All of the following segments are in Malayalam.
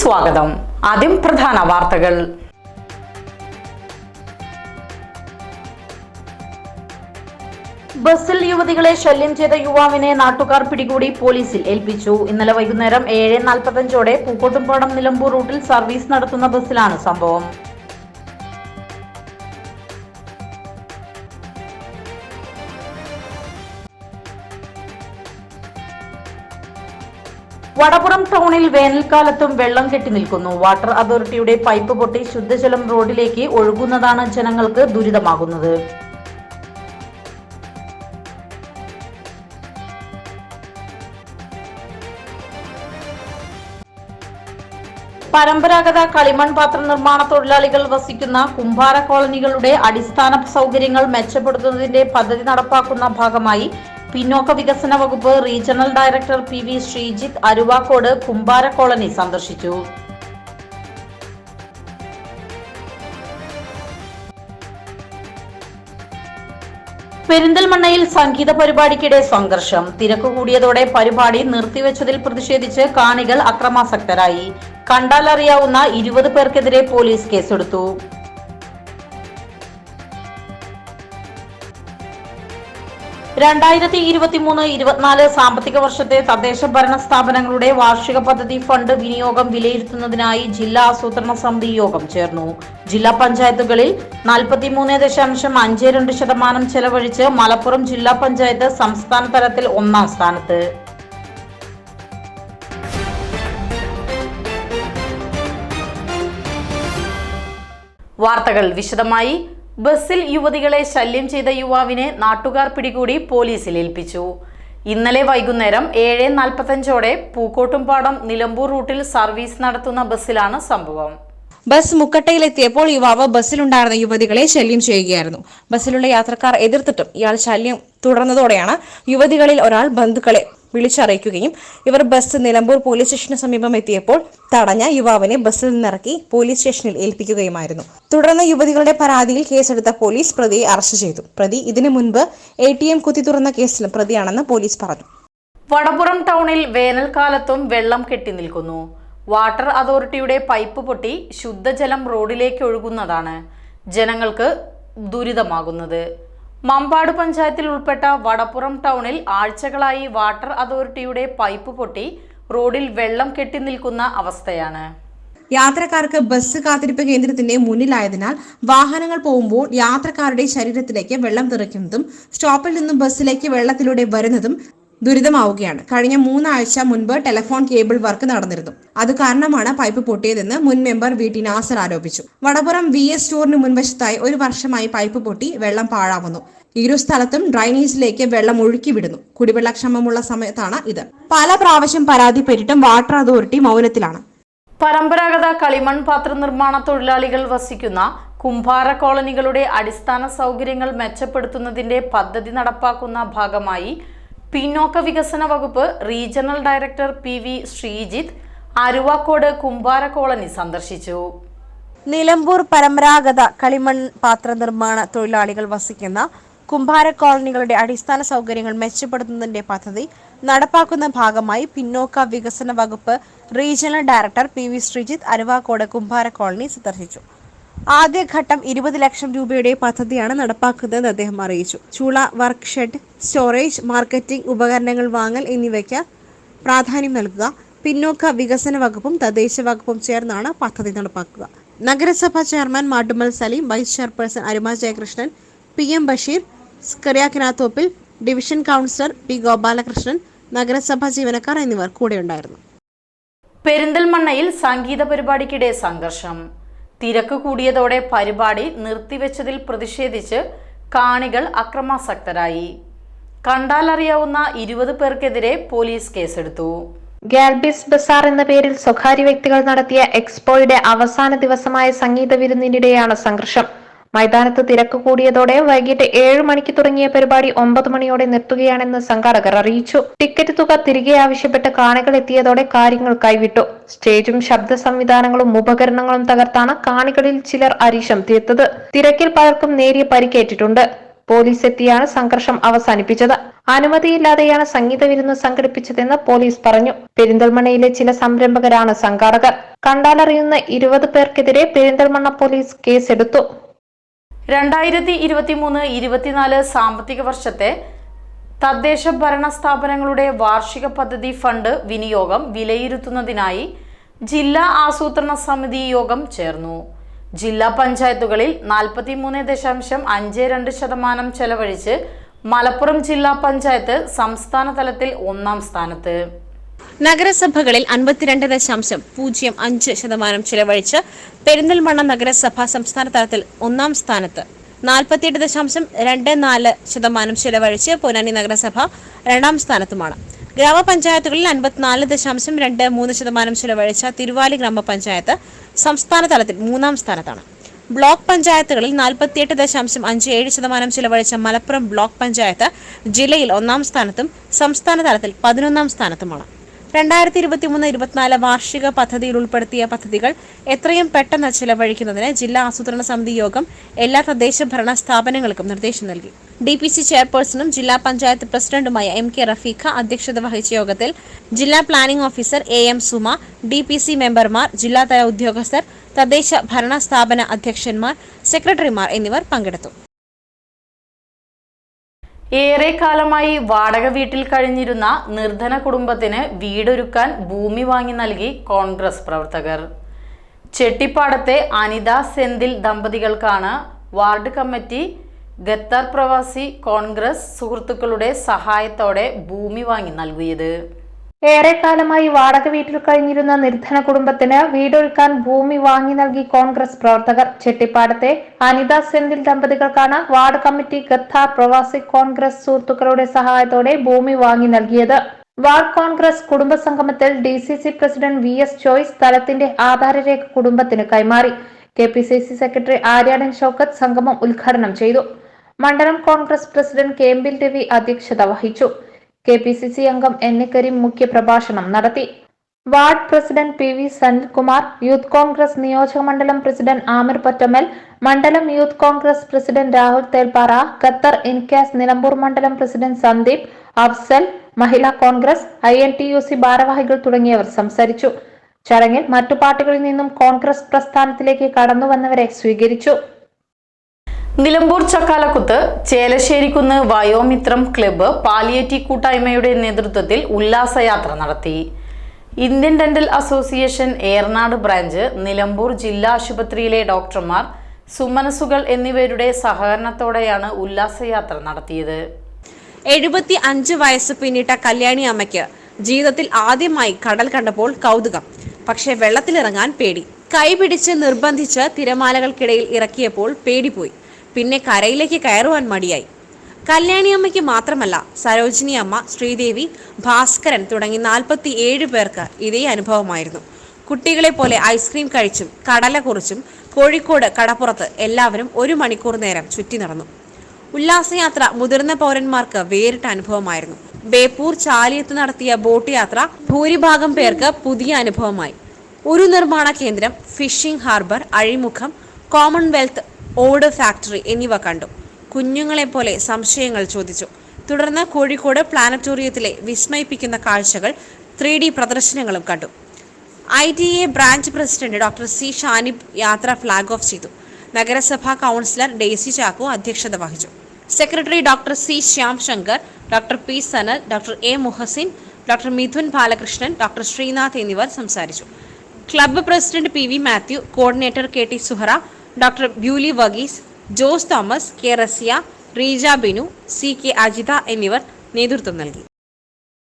സ്വാഗതം. ആദ്യം പ്രധാന വാർത്തകൾ. ബസ്സിൽ യുവതികളെ ശല്യം ചെയ്ത യുവാവിനെ നാട്ടുകാർ പിടികൂടി പോലീസിൽ ഏൽപ്പിച്ചു. ഇന്നലെ വൈകുന്നേരം ഏഴ് നാൽപ്പത്തഞ്ചോടെ പൂക്കോട്ടുംപാടം നിലമ്പൂർ റൂട്ടിൽ സർവീസ് നടത്തുന്ന ബസ്സിലാണ് സംഭവം. വടപുറം ടൗണിൽ വേനൽക്കാലത്തും വെള്ളം കെട്ടി നിൽക്കുന്നു. വാട്ടർ അതോറിറ്റിയുടെ പൈപ്പ് പൊട്ടി ശുദ്ധജലം റോഡിലേക്ക് ഒഴുകുന്നതാണ് ജനങ്ങൾക്ക് ദുരിതമാകുന്നത്. പരമ്പരാഗത കളിമൺ പാത്ര നിർമ്മാണ തൊഴിലാളികൾ വസിക്കുന്ന കുംഭാര കോളനികളുടെ അടിസ്ഥാന സൗകര്യങ്ങൾ മെച്ചപ്പെടുത്തുന്നതിന്റെ പദ്ധതി നടപ്പാക്കുന്ന ഭാഗമായി പിന്നോക്ക വികസന വകുപ്പ് regional director P V Sreejith Aruvakkode Kumbhara colony സന്ദർശിച്ചു. പെരിന്തൽമണ്ണയിൽ സംഗീത പരിപാടിക്കിടെ സംഘർഷം. തിരക്ക് കൂടിയതോടെ പരിപാടി നിർത്തിവെച്ചതിൽ പ്രതിഷേധിച്ച് കാണികൾ അക്രമാസക്തരായി. കണ്ടാലറിയാവുന്ന ഇരുപത് പേർക്കെതിരെ പോലീസ് കേസെടുത്തു. രണ്ടായിരത്തി ഇരുപത്തിമൂന്ന് ഇരുപത്തിനാല് സാമ്പത്തിക വർഷത്തെ തദ്ദേശ ഭരണ സ്ഥാപനങ്ങളുടെ വാർഷിക പദ്ധതി ഫണ്ട് വിനിയോഗം വിലയിരുത്തുന്നതിനായി ജില്ലാ ആസൂത്രണ സമിതി യോഗം ചേർന്നു. ജില്ലാ പഞ്ചായത്തുകളിൽ നാൽപ്പത്തിമൂന്ന് ദശാംശം അഞ്ച് രണ്ട് ശതമാനം ചെലവഴിച്ച് മലപ്പുറം ജില്ലാ പഞ്ചായത്ത് സംസ്ഥാന തലത്തിൽ ഒന്നാം സ്ഥാനത്ത്. വാർത്തകൾ വിശദമായി. ബസ്സിൽ യുവതികളെ ശല്യം ചെയ്ത യുവാവിനെ നാട്ടുകാർ പിടികൂടി പോലീസിൽ ഏൽപ്പിച്ചു. ഇന്നലെ വൈകുന്നേരം ഏഴ് നാൽപ്പത്തഞ്ചോടെ പൂക്കോട്ടുംപാടം നിലമ്പൂർ റൂട്ടിൽ സർവീസ് നടത്തുന്ന ബസ്സിലാണ് സംഭവം. ബസ് മുക്കട്ടയിലെത്തിയപ്പോൾ യുവാവ് ബസ്സിലുണ്ടായിരുന്ന യുവതികളെ ശല്യം ചെയ്യുകയായിരുന്നു. ബസ്സിലുള്ള യാത്രക്കാർ എതിർത്തിട്ടും ഇയാൾ ശല്യം തുടർന്നതോടെയാണ് യുവതികളിൽ ഒരാൾ ബന്ധുക്കളെ വിളിച്ചറിയിക്കുകയും ഇവർ ബസ് നിലമ്പൂർ പോലീസ് സ്റ്റേഷന് സമീപം എത്തിയപ്പോൾ തടഞ്ഞ യുവാവിനെ ബസ്സിൽ നിന്നിറക്കി പോലീസ് സ്റ്റേഷനിൽ ഏൽപ്പിക്കുകയുമായിരുന്നു. തുടർന്ന് യുവതികളുടെ പരാതിയിൽ കേസെടുത്ത പോലീസ് പ്രതിയെ അറസ്റ്റ് ചെയ്തു. പ്രതി ഇതിനു മുൻപ് എ ടി എം കുത്തി തുറന്ന കേസിലും പ്രതിയാണെന്ന് പോലീസ് പറഞ്ഞു. വടപുറം ടൗണിൽ വേനൽക്കാലത്തും വെള്ളം കെട്ടി നിൽക്കുന്നു. വാട്ടർ അതോറിറ്റിയുടെ പൈപ്പ് പൊട്ടി ശുദ്ധജലം റോഡിലേക്ക് ഒഴുകുന്നതാണ് ജനങ്ങൾക്ക് ദുരിതമാകുന്നത്. മമ്പാട് പഞ്ചായത്തിൽ ഉൾപ്പെട്ട വടപ്പുറം ടൗണിൽ ആഴ്ചകളായി വാട്ടർ അതോറിറ്റിയുടെ പൈപ്പ് പൊട്ടി റോഡിൽ വെള്ളം കെട്ടി നിൽക്കുന്ന അവസ്ഥയാണ്. യാത്രക്കാർക്ക് ബസ് കാത്തിരിപ്പ് കേന്ദ്രത്തിന്റെ മുന്നിലായതിനാൽ വാഹനങ്ങൾ പോകുമ്പോൾ യാത്രക്കാരുടെ ശരീരത്തിലേക്ക് വെള്ളം തെറിക്കുന്നതും സ്റ്റോപ്പിൽ നിന്നും ബസ്സിലേക്ക് വെള്ളത്തിലൂടെ വരുന്നതും ദുരിതമാവുകയാണ്. കഴിഞ്ഞ മൂന്നാഴ്ച മുൻപ് ടെലിഫോൺ കേബിൾ വർക്ക് നടന്നിരുന്നു. അത് കാരണമാണ് പൈപ്പ് പൊട്ടിയതെന്ന് മുൻ മെമ്പർ വി ടി നാസർ ആരോപിച്ചു. വടപുറം വി എസ് സ്റ്റോറിന് മുൻവശത്തായി ഒരു വർഷമായി പൈപ്പ് പൊട്ടി വെള്ളം പാഴാവുന്നു. ഇരു സ്ഥലത്തും ഡ്രൈനേജിലേക്ക് വെള്ളം ഒഴുക്കി വിടുന്നു കുടിവെള്ളക്ഷമമുള്ള സമയത്താണ് ഇത്. പല പ്രാവശ്യം പരാതിപ്പെട്ടിട്ടും വാട്ടർ അതോറിറ്റി മൗനത്തിലാണ്. പരമ്പരാഗത കളിമൺ പാത്ര നിർമ്മാണ തൊഴിലാളികൾ വസിക്കുന്ന കുംഭാര കോളനികളുടെ അടിസ്ഥാന സൗകര്യങ്ങൾ മെച്ചപ്പെടുത്തുന്നതിന്റെ പദ്ധതി നടപ്പാക്കുന്ന ഭാഗമായി പിന്നോക്ക വികസന വകുപ്പ് regional director P V Sreejith Aruvakkode Kumbhara colony സന്ദർശിച്ചു. നിലമ്പൂർ പരമ്പരാഗത കളിമൺ പാത്ര നിർമ്മാണ തൊഴിലാളികൾ വസിക്കുന്ന കുംഭാര കോളനികളുടെ അടിസ്ഥാന സൗകര്യങ്ങൾ മെച്ചപ്പെടുത്തുന്നതിന്റെ പദ്ധതി നടപ്പാക്കുന്ന ഭാഗമായി പിന്നോക്ക വികസന വകുപ്പ് regional director P V Sreejith Aruvakode Kumbhara colony സന്ദർശിച്ചു. ആദ്യഘട്ടം ഇരുപത് ലക്ഷം രൂപയുടെ പദ്ധതിയാണ് നടപ്പാക്കുന്നതെന്ന് അദ്ദേഹം അറിയിച്ചു. ചൂള വർക്ക് ഷെഡ് സ്റ്റോറേജ് മാർക്കറ്റിംഗ് ഉപകരണങ്ങൾ വാങ്ങൽ എന്നിവയ്ക്ക് പ്രാധാന്യം നൽകുക. പിന്നോക്ക വികസന വകുപ്പും തദ്ദേശ വകുപ്പും ചേർന്നാണ് പദ്ധതി നടപ്പാക്കുക. നഗരസഭാ chairman Mattummal Saleem vice chairperson Aruma Jayakrishnan P M Basheer സ്കറിയാക്കിനാത്തോപ്പിൽ division councillor P Gopalakrishnan നഗരസഭാ ജീവനക്കാർ എന്നിവർ കൂടെയുണ്ടായിരുന്നു. പെരിന്തൽമണ്ണയിൽ സംഗീത പരിപാടിക്കിടെ സംഘർഷം. തിരക്ക് കൂടിയതോടെ പരിപാടി നിർത്തിവെച്ചതിൽ പ്രതിഷേധിച്ച് കാണികൾ അക്രമാസക്തരായി. കണ്ടാലറിയാവുന്ന ഇരുപത് പേർക്കെതിരെ പോലീസ് കേസെടുത്തു. ഗാൽബിസ് ബസാർ എന്ന പേരിൽ സ്വകാര്യ വ്യക്തികൾ നടത്തിയ എക്സ്പോയുടെ അവസാന ദിവസമായ സംഗീത വിരുന്നിനിടെയാണ് സംഘർഷം. മൈതാനത്ത് തിരക്ക് കൂടിയതോടെ വൈകിട്ട് ഏഴ് മണിക്ക് തുടങ്ങിയ പരിപാടി ഒമ്പത് മണിയോടെ നിർത്തുകയാണെന്ന് സംഘാടകർ അറിയിച്ചു. ടിക്കറ്റ് തുക തിരികെ ആവശ്യപ്പെട്ട് കാണികൾ എത്തിയതോടെ കാര്യങ്ങൾ കൈവിട്ടു. സ്റ്റേജും ശബ്ദ സംവിധാനങ്ങളും ഉപകരണങ്ങളും തകർത്താണ് കാണികളിൽ ചിലർ അരിശം തീർത്തത്. തിരക്കിൽ പലർക്കും നേരിയ പരിക്കേറ്റിട്ടുണ്ട്. പോലീസ് എത്തിയാണ് സംഘർഷം അവസാനിപ്പിച്ചത്. അനുമതിയില്ലാതെയാണ് സംഗീത വിരുന്ന് സംഘടിപ്പിച്ചതെന്ന് പോലീസ് പറഞ്ഞു. പെരിന്തൽമണ്ണയിലെ ചില സംരംഭകരാണ് സംഘാടകർ. കണ്ടാലറിയുന്ന ഇരുപത് പേർക്കെതിരെ പെരിന്തൽമണ്ണ പോലീസ് കേസെടുത്തു. രണ്ടായിരത്തി ഇരുപത്തി മൂന്ന് ഇരുപത്തിനാല് സാമ്പത്തിക വർഷത്തെ തദ്ദേശ ഭരണ സ്ഥാപനങ്ങളുടെ വാർഷിക പദ്ധതി ഫണ്ട് വിനിയോഗം വിലയിരുത്തുന്നതിനായി ജില്ലാ ആസൂത്രണ സമിതി യോഗം ചേർന്നു. ജില്ലാ പഞ്ചായത്തുകളിൽ നാൽപ്പത്തി മൂന്ന് ദശാംശം അഞ്ച് രണ്ട് ശതമാനം ചെലവഴിച്ച് മലപ്പുറം ജില്ലാ പഞ്ചായത്ത് സംസ്ഥാന തലത്തിൽ ഒന്നാം സ്ഥാനത്ത്. നഗരസഭകളിൽ അൻപത്തിരണ്ട് ദശാംശം പൂജ്യം അഞ്ച് ശതമാനം ചിലവഴിച്ച് പെരിന്തൽമണ്ണ നഗരസഭ സംസ്ഥാന തലത്തിൽ ഒന്നാം സ്ഥാനത്ത്. നാൽപ്പത്തിയെട്ട് ദശാംശം രണ്ട് നാല് ശതമാനം ചിലവഴിച്ച് പൊന്നാനി നഗരസഭ രണ്ടാം സ്ഥാനത്തുമാണ്. ഗ്രാമപഞ്ചായത്തുകളിൽ അൻപത്തിനാല് ദശാംശം രണ്ട് മൂന്ന് ശതമാനം ചിലവഴിച്ച തിരുവാലി ഗ്രാമപഞ്ചായത്ത് സംസ്ഥാന തലത്തിൽ മൂന്നാം സ്ഥാനത്താണ്. ബ്ലോക്ക് പഞ്ചായത്തുകളിൽ നാൽപ്പത്തിയെട്ട് ദശാംശം അഞ്ച് ഏഴ് ശതമാനം ചിലവഴിച്ച മലപ്പുറം ബ്ലോക്ക് പഞ്ചായത്ത് ജില്ലയിൽ ഒന്നാം സ്ഥാനത്തും സംസ്ഥാന തലത്തിൽ പതിനൊന്നാം സ്ഥാനത്തുമാണ്. രണ്ടായിരത്തി ഇരുപത്തിമൂന്ന് ഇരുപത്തിനാല് വാർഷിക പദ്ധതിയിൽ ഉൾപ്പെടുത്തിയ പദ്ധതികൾ എത്രയും പെട്ടെന്ന് ചിലവഴിക്കുന്നതിന് ജില്ലാ ആസൂത്രണ സമിതി യോഗം എല്ലാ തദ്ദേശ ഭരണ സ്ഥാപനങ്ങൾക്കും നിർദ്ദേശം നൽകി. ഡി പി സി ചെയർപേഴ്സണും ജില്ലാ പഞ്ചായത്ത് പ്രസിഡന്റുമായ എം കെ റഫീഖ അധ്യക്ഷത വഹിച്ച യോഗത്തിൽ ജില്ലാ planning officer A M Suma D P C മെമ്പർമാർ ജില്ലാതല ഉദ്യോഗസ്ഥർ തദ്ദേശ ഭരണ സ്ഥാപന അധ്യക്ഷന്മാർ സെക്രട്ടറിമാർ എന്നിവർ പങ്കെടുത്തു. ഏറെ കാലമായി വാടക വീട്ടിൽ കഴിഞ്ഞിരുന്ന നിർധന കുടുംബത്തിന് വീടൊരുക്കാൻ ഭൂമി വാങ്ങി നൽകി കോൺഗ്രസ് പ്രവർത്തകർ. ചെട്ടിപ്പാടത്തെ അനിത സെന്തിൽ ദമ്പതികൾക്കാണ് വാർഡ് കമ്മിറ്റി ഗത്താർ പ്രവാസി കോൺഗ്രസ് സുഹൃത്തുക്കളുടെ സഹായത്തോടെ ഭൂമി വാങ്ങി നൽകിയത്. ഏറെക്കാലമായി വാടക വീട്ടിൽ കഴിഞ്ഞിരുന്ന നിർധന കുടുംബത്തിന് വീടൊരുക്കാൻ ഭൂമി വാങ്ങി നൽകി കോൺഗ്രസ് പ്രവർത്തകർ. ചെട്ടിപ്പാടത്തെ അനിത സെന്തിൽ ദമ്പതികൾക്കാണ് വാർഡ് കമ്മിറ്റി ഗത്താർ പ്രവാസി കോൺഗ്രസ് സുഹൃത്തുക്കളുടെ സഹായത്തോടെ ഭൂമി വാങ്ങി നൽകിയത്. വാർഡ് കോൺഗ്രസ് കുടുംബ സംഗമത്തിൽ D C C president V S choice സ്ഥലത്തിന്റെ ആധാരരേഖ കുടുംബത്തിന് കൈമാറി. K P C C secretary Aryadan Shoukath സംഗമം ഉദ്ഘാടനം ചെയ്തു. മണ്ഡലം കോൺഗ്രസ് പ്രസിഡന്റ് കെ എം ബിൽ രവി അധ്യക്ഷത വഹിച്ചു. കെ പി സി സി അംഗം എൻ എ കരീം മുഖ്യപ്രഭാഷണം നടത്തി. Ward president P V Sanilkumar youth Congress നിയോജക മണ്ഡലം പ്രസിഡന്റ് ആമിർ പൊറ്റമ്മൽ മണ്ഡലം youth Congress president Rahul Thelpara Qatar INCAS Nilambur മണ്ഡലം president Sandeep Afsal Mahila Congress I N T U C ഭാരവാഹികൾ തുടങ്ങിയവർ സംസാരിച്ചു. ചടങ്ങിൽ മറ്റു പാർട്ടികളിൽ നിന്നും കോൺഗ്രസ് പ്രസ്ഥാനത്തിലേക്ക് കടന്നുവന്നവരെ സ്വീകരിച്ചു. നിലമ്പൂർ ചക്കാലക്കുത്ത് ചേലശ്ശേരിക്കുന്ന് വയോമിത്രം ക്ലബ്ബ് പാലിയേറ്റി കൂട്ടായ്മയുടെ നേതൃത്വത്തിൽ ഉല്ലാസയാത്ര നടത്തി. Indian dental association Ernad branch Nilambur ജില്ലാ ആശുപത്രിയിലെ ഡോക്ടർമാർ സുമനസുകൾ എന്നിവരുടെ സഹകരണത്തോടെയാണ് ഉല്ലാസയാത്ര നടത്തിയത്. എഴുപത്തി അഞ്ച് വയസ്സ് പിന്നിട്ട കല്യാണി അമ്മയ്ക്ക് ജീവിതത്തിൽ ആദ്യമായി കടൽ കണ്ടപ്പോൾ കൗതുകം. പക്ഷേ വെള്ളത്തിലിറങ്ങാൻ പേടി. കൈപിടിച്ച് നിർബന്ധിച്ച് തിരമാലകൾക്കിടയിൽ ഇറക്കിയപ്പോൾ പേടിപ്പോയി. പിന്നെ കരയിലേക്ക് കയറുവാൻ മടിയായി. കല്യാണിയമ്മയ്ക്ക് മാത്രമല്ല സരോജിനി അമ്മ ശ്രീദേവി ഭാസ്കരൻ തുടങ്ങി നാൽപ്പത്തി ഏഴ് പേർക്ക് ഇതേ അനുഭവമായിരുന്നു. കുട്ടികളെ പോലെ ഐസ്ക്രീം കഴിച്ചും കടല കുറിച്ചും കോഴിക്കോട് കടപ്പുറത്ത് എല്ലാവരും ഒരു മണിക്കൂർ നേരം ചുറ്റി നടന്നു. ഉല്ലാസയാത്ര മുതിർന്ന പൗരന്മാർക്ക് വേറിട്ട അനുഭവമായിരുന്നു. ബേപ്പൂർ ചാലിയത്ത് നടത്തിയ ബോട്ട് യാത്ര ഭൂരിഭാഗം പേർക്ക് പുതിയ അനുഭവമായി. ഒരു നിർമ്മാണ കേന്ദ്രം ഫിഷിംഗ് ഹാർബർ അഴിമുഖം കോമൺവെൽത്ത് ഓട് ഫാക്ടറി എന്നിവ കണ്ടു. കുഞ്ഞുങ്ങളെപ്പോലെ സംശയങ്ങൾ ചോദിച്ചു. തുടർന്ന് കോഴിക്കോട് പ്ലാനറ്റോറിയത്തിലെ വിസ്മയിപ്പിക്കുന്ന കാഴ്ചകൾ ത്രീ ഡി പ്രദർശനങ്ങളും കണ്ടു. I T A branch president doctor C Shanib യാത്ര ഫ്ലാഗ് ഓഫ് ചെയ്തു. നഗരസഭാ കൗൺസിലർ ഡെയ്സി ചാക്കോ അധ്യക്ഷത വഹിച്ചു. Secretary doctor C Shyam Shankar doctor P Sanal doctor A Muhasin doctor Mithun Balakrishnan doctor Sreenath എന്നിവർ സംസാരിച്ചു. Club president P V Mathew coordinator K T Suhara doctor Beuly Varghese Jose Thomas K Raziya Reeja Binu C K Ajitha എന്നിവർ നേതൃത്വം നൽകി.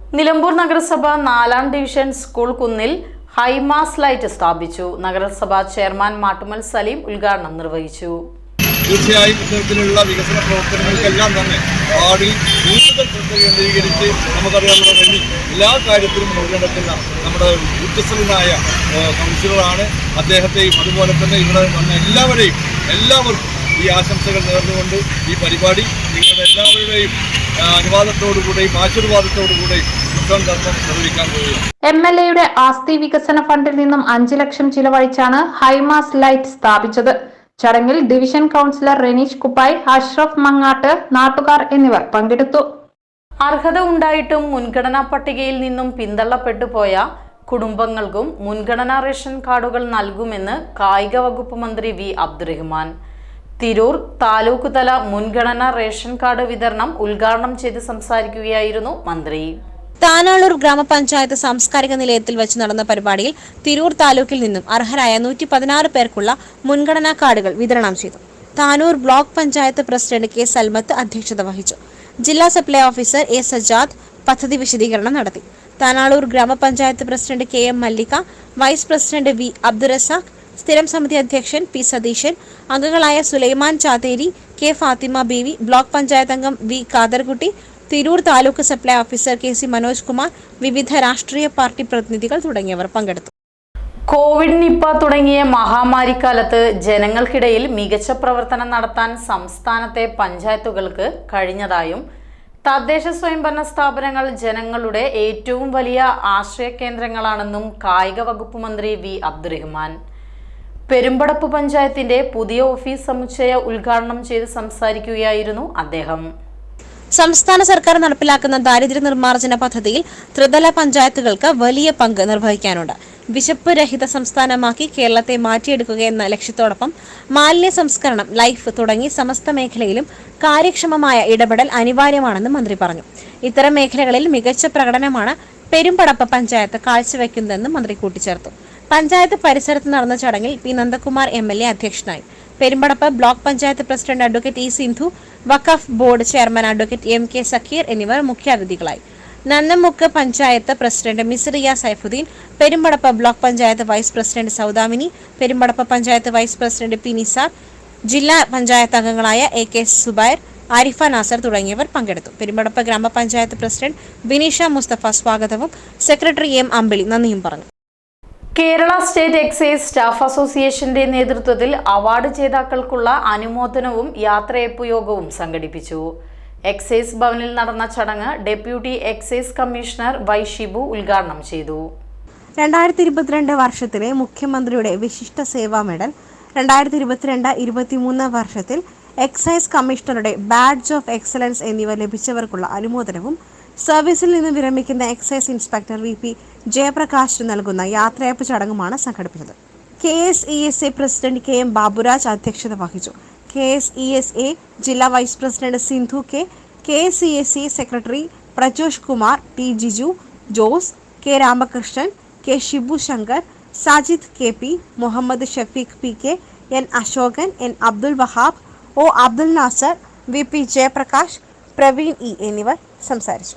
നിലമ്പൂർ നഗരസഭ നാലാം ഡിവിഷൻ സ്കൂൾ കുന്നിൽ ഹൈമാസ് ലൈറ്റ് സ്ഥാപിച്ചു. നഗരസഭാ ചെയർമാൻ മാട്ടുമൽ സലീം ഉദ്ഘാടനം നിർവഹിച്ചു. തീർച്ചയായും ഇത്തരത്തിലുള്ള വികസന പ്രവർത്തനങ്ങൾക്കെല്ലാം തന്നെ വാർഡിൽ കൂടുതൽ ശ്രദ്ധ കേന്ദ്രീകരിച്ച് നമുക്കറിയാം നമ്മുടെ എല്ലാ കാര്യത്തിലും മുൻകണ്ടെത്തുന്ന നമ്മുടെ ഉച്ചസ്ഥലനായ കൗൺസിലറാണ്. അദ്ദേഹത്തെയും അതുപോലെ തന്നെ ഇവിടെ വന്ന എല്ലാവരെയും എല്ലാവർക്കും ഈ ആശംസകൾ നേർന്നുകൊണ്ട് ഈ പരിപാടി നിങ്ങളുടെ എല്ലാവരുടെയും അനുവാദത്തോടുകൂടെയും ആശീർവാദത്തോടുകൂടെയും എം എൽ എയുടെ ആസ്തി വികസന ഫണ്ടിൽ നിന്നും അഞ്ചു ലക്ഷം ചിലവഴിച്ചാണ് ഹൈമാസ് ലൈറ്റ് സ്ഥാപിച്ചത്. ചടങ്ങിൽ ഡിവിഷൻ കൗൺസിലർ റെനീഷ് കുപ്പായ് അഷ്റഫ് മങ്ങാട്ട് നാട്ടുകാർ എന്നിവർ പങ്കെടുത്തു. അർഹത ഉണ്ടായിട്ടും മുൻഗണനാ പട്ടികയിൽ നിന്നും പിന്തള്ളപ്പെട്ടു പോയ കുടുംബങ്ങൾക്കും മുൻഗണനാ റേഷൻ കാർഡുകൾ നൽകുമെന്ന് കായിക വകുപ്പ് മന്ത്രി വി അബ്ദുറഹ്മാൻ. തിരൂർ താലൂക്ക് തല മുൻഗണനാ റേഷൻ കാർഡ് വിതരണം ഉദ്ഘാടനം ചെയ്ത് സംസാരിക്കുകയായിരുന്നു മന്ത്രി. താനാളൂർ ഗ്രാമപഞ്ചായത്ത് സാംസ്കാരിക നിലയത്തിൽ വെച്ച് നടന്ന പരിപാടിയിൽ തിരൂർ താലൂക്കിൽ നിന്നും അർഹരായ നൂറ്റി പതിനാറ് പേർക്കുള്ള മുൻഗണനാ കാർഡുകൾ വിതരണം ചെയ്തു. Tanur block panchayat president K Salmath അധ്യക്ഷത വഹിച്ചു. ജില്ലാ സപ്ലൈ ഓഫീസർ എ സജാദ് പദ്ധതി വിശദീകരണം നടത്തി. താനാളൂർ ഗ്രാമപഞ്ചായത്ത് president K M Mallika vice president V Abdurazak സ്ഥിരം സമിതി അധ്യക്ഷൻ പി സതീശൻ അംഗങ്ങളായ സുലൈമാൻ ചാത്തേരി കെ ഫാത്തിമ ബീവി ബ്ലോക്ക് പഞ്ചായത്ത് അംഗം V Kadarkutty Tirur taluk supply officer K C Manoj Kumar വിവിധ രാഷ്ട്രീയ പാർട്ടി പ്രതിനിധികൾ തുടങ്ങിയവർ പങ്കെടുത്തു. കോവിഡ് നിപ്പ തുടങ്ങിയ മഹാമാരിക്കാലത്ത് ജനങ്ങൾക്കിടയിൽ മികച്ച പ്രവർത്തനം നടത്താൻ സംസ്ഥാനത്തെ പഞ്ചായത്തുകൾക്ക് കഴിഞ്ഞതായും തദ്ദേശ സ്വയംഭരണ സ്ഥാപനങ്ങൾ ജനങ്ങളുടെ ഏറ്റവും വലിയ ആശ്രയ കേന്ദ്രങ്ങളാണെന്നും കായിക വകുപ്പ് മന്ത്രി വി അബ്ദുറഹ്മാൻ. പെരുമ്പടപ്പ് പഞ്ചായത്തിന്റെ പുതിയ ഓഫീസ് സമുച്ചയ ഉദ്ഘാടനം ചെയ്ത് സംസാരിക്കുകയായിരുന്നു അദ്ദേഹം. സംസ്ഥാന സർക്കാർ നടപ്പിലാക്കുന്ന ദാരിദ്ര്യ നിർമ്മാർജന പദ്ധതിയിൽ ത്രിതല പഞ്ചായത്തുകൾക്ക് വലിയ പങ്ക് നിർവഹിക്കാനുണ്ട്. വിശപ്പ് രഹിത സംസ്ഥാനമാക്കി കേരളത്തെ മാറ്റിയെടുക്കുക എന്ന ലക്ഷ്യത്തോടൊപ്പം മാലിന്യ സംസ്കരണം ലൈഫ് തുടങ്ങി സമസ്ത മേഖലയിലും കാര്യക്ഷമമായ ഇടപെടൽ അനിവാര്യമാണെന്ന് മന്ത്രി പറഞ്ഞു. ഇത്തരം മേഖലകളിൽ മികച്ച പ്രകടനമാണ് പെരുമ്പടപ്പ് പഞ്ചായത്ത് കാഴ്ചവെക്കുന്നതെന്ന് മന്ത്രി കൂട്ടിച്ചേർത്തു. പഞ്ചായത്ത് പരിസരത്ത് നടന്ന ചടങ്ങിൽ പി. നന്ദകുമാർ എം. അധ്യക്ഷനായി. Perumpadappu block panchayat president advocate E Sindhu Waqf board chairman advocate M K Sakir എന്നിവർ മുഖ്യാതിഥികളായി. Nannamukku panchayat president Misriya Saifudheen Perumpadappu block panchayat vice president Soudamini Perumpadappu panchayat vice president P Nisar ജില്ലാ പഞ്ചായത്ത് അംഗങ്ങളായ എ കെ സുബൈർ ആരിഫ നാസർ തുടങ്ങിയവർ പങ്കെടുത്തു. പെരുമ്പടപ്പ് ഗ്രാമപഞ്ചായത്ത് പ്രസിഡന്റ് ബിനീഷ മുസ്തഫ സ്വാഗതവും സെക്രട്ടറി എം അമ്പിളി നന്ദിയും പറഞ്ഞു. കേരള സ്റ്റേറ്റ് എക്സൈസ് സ്റ്റാഫ് അസോസിയേഷന്റെ നേതൃത്വത്തിൽ അവാർഡ് ജേതാക്കൾക്കുള്ള അനുമോദനവും യാത്രയപ്പ് യോഗവും സംഘടിപ്പിച്ചു. എക്സൈസ് ഭവനിൽ നടന്ന ചടങ്ങ് deputy excise commissioner Y Shibu ഉദ്ഘാടനം ചെയ്തു. രണ്ടായിരത്തി ഇരുപത്തിരണ്ട് വർഷത്തിലെ മുഖ്യമന്ത്രിയുടെ വിശിഷ്ട സേവാ മെഡൽ രണ്ടായിരത്തി ഇരുപത്തിരണ്ട് ഇരുപത്തിമൂന്ന് വർഷത്തിൽ എക്സൈസ് കമ്മീഷണറുടെ ബാഡ്ജ് ഓഫ് എക്സലൻസ് എന്നിവ ലഭിച്ചവർക്കുള്ള അനുമോദനവും സർവീസിൽ നിന്ന് വിരമിക്കുന്ന എക്സൈസ് ഇൻസ്പെക്ടർ വി പി ജയപ്രകാശിന് നൽകുന്ന യാത്രയപ്പ് ചടങ്ങുമാണ് സംഘടിപ്പിച്ചത്. K S E S A president K M Baburaj അധ്യക്ഷത വഹിച്ചു. K S E S A ജില്ലാ vice president Sindhu K K S E S A secretary Prajosh Kumar T Jiju Jose K Ramakrishnan K Shibu Shankar Sajid K P Muhammad Shafeeq P K N Ashokan N Abdul Wahab O Abdul Nasar V P Jayaprakash Praveen E എന്നിവർ സംസാരിച്ചു.